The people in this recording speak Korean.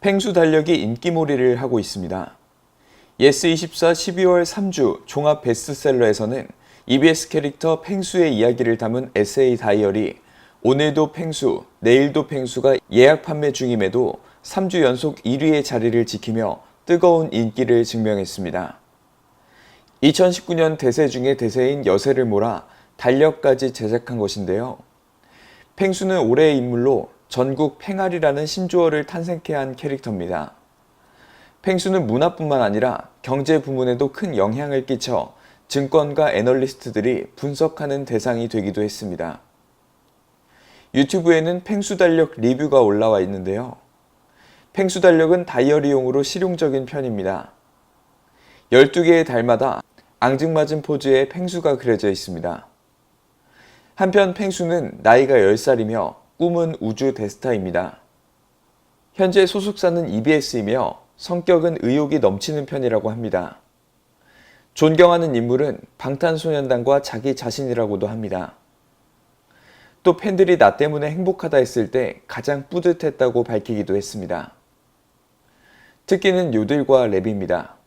펭수 달력이 인기몰이를 하고 있습니다. 예스24 12월 3주 종합 베스트셀러에서는 EBS 캐릭터 펭수의 이야기를 담은 에세이 다이어리 오늘도 펭수, 내일도 펭수가 예약 판매 중임에도 3주 연속 1위의 자리를 지키며 뜨거운 인기를 증명했습니다. 2019년 대세 중에 대세인 여세를 몰아 달력까지 제작한 것인데요. 펭수는 올해의 인물로 전국 팽알이라는 신조어를 탄생케 한 캐릭터입니다. 펭수는 문화뿐만 아니라 경제 부문에도 큰 영향을 끼쳐 증권가 애널리스트들이 분석하는 대상이 되기도 했습니다. 유튜브에는 펭수 달력 리뷰가 올라와 있는데요. 펭수 달력은 다이어리용으로 실용적인 편입니다. 12개의 달마다 앙증맞은 포즈의 펭수가 그려져 있습니다. 한편 펭수는 나이가 10살이며 꿈은 우주 대스타입니다. 현재 소속사는 EBS이며 성격은 의욕이 넘치는 편이라고 합니다. 존경하는 인물은 방탄소년단과 자기 자신이라고도 합니다. 또 팬들이 나 때문에 행복하다 했을 때 가장 뿌듯했다고 밝히기도 했습니다. 특기는 요들과 랩입니다.